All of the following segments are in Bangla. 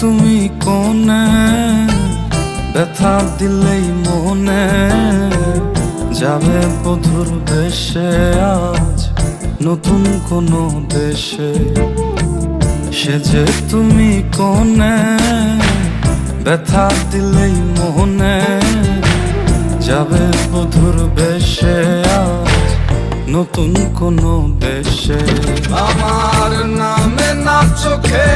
তুমি কোনে? ব্যথা দিলেই মনে যাবে বধুর বেশে আজ, নতুন কোনো দেশে। সে যে তুমি কোনে? ব্যথা দিলেই মনে যাবে বধুর বেশে আজ, নতুন কোনো দেশে। আমার নামে না চোখে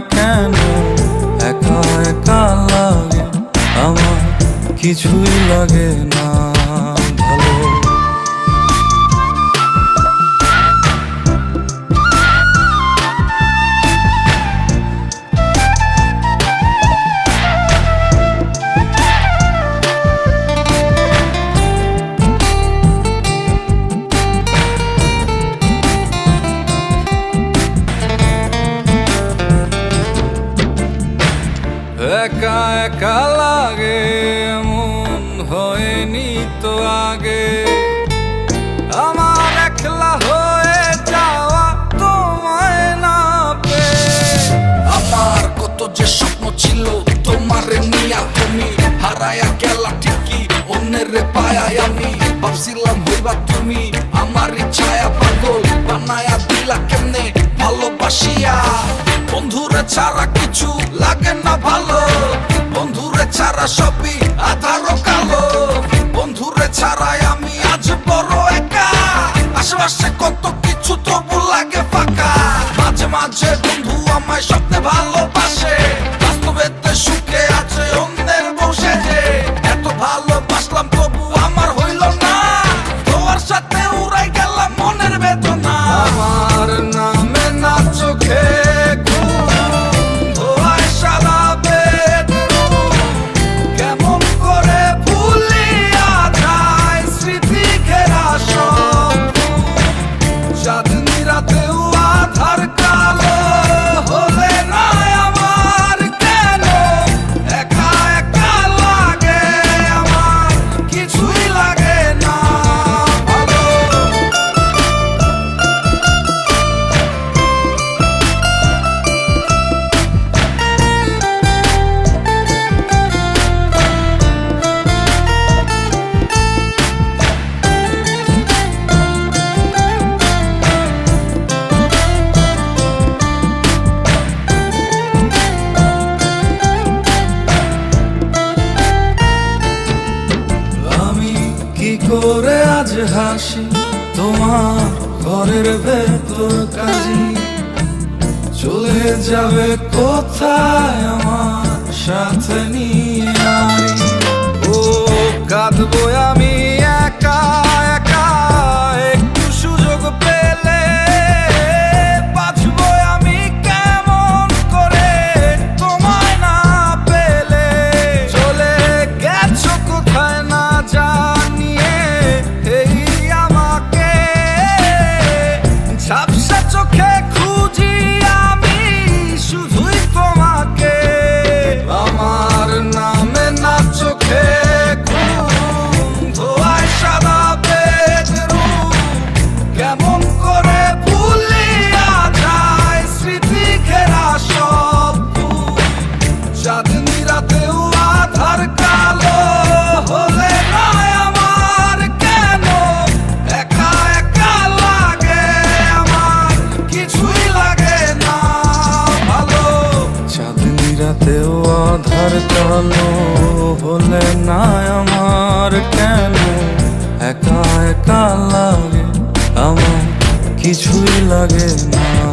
কেন? একা একা লাগে আমার কিছুই লাগে না। একা একা লাগে, মন হয়নি তো আগে। আমার একলা হয়ে যাওয়া তোমায় না পেয়ে। আমার কত যে স্বপ্ন ছিল তোমার নিয়া তুমি হারায়া গেলা ঠিকই, অন্যের পায়ায় আমি। ভাবছিলাম হইবা তুমি আমার ছায়া পাগল, বানায়া দিলা কেমনে? ভালোবাসিয়া। বন্ধুরে ছাড়া কিছু লাগে না ভালো। বন্ধুরে ছাড়া সবই আধারো কালো। বন্ধুরে ছাড়াই আমি আজ বড় একা। আশেপাশে কত কিছু তবু লাগে ফাঁকা। মাঝে মাঝে বন্ধু আমায় স্বপ্নে ভালোবাসে। বাস্তবেতে সুখে হাসি তোমার ঘরের ভেতর কাজী। চলে যাবে কোথায় আমার সাথে নিয়ে ও কাঁদবো কালো হলে না আমার কেন? একা একা লাগে আমার কিছুই লাগে না।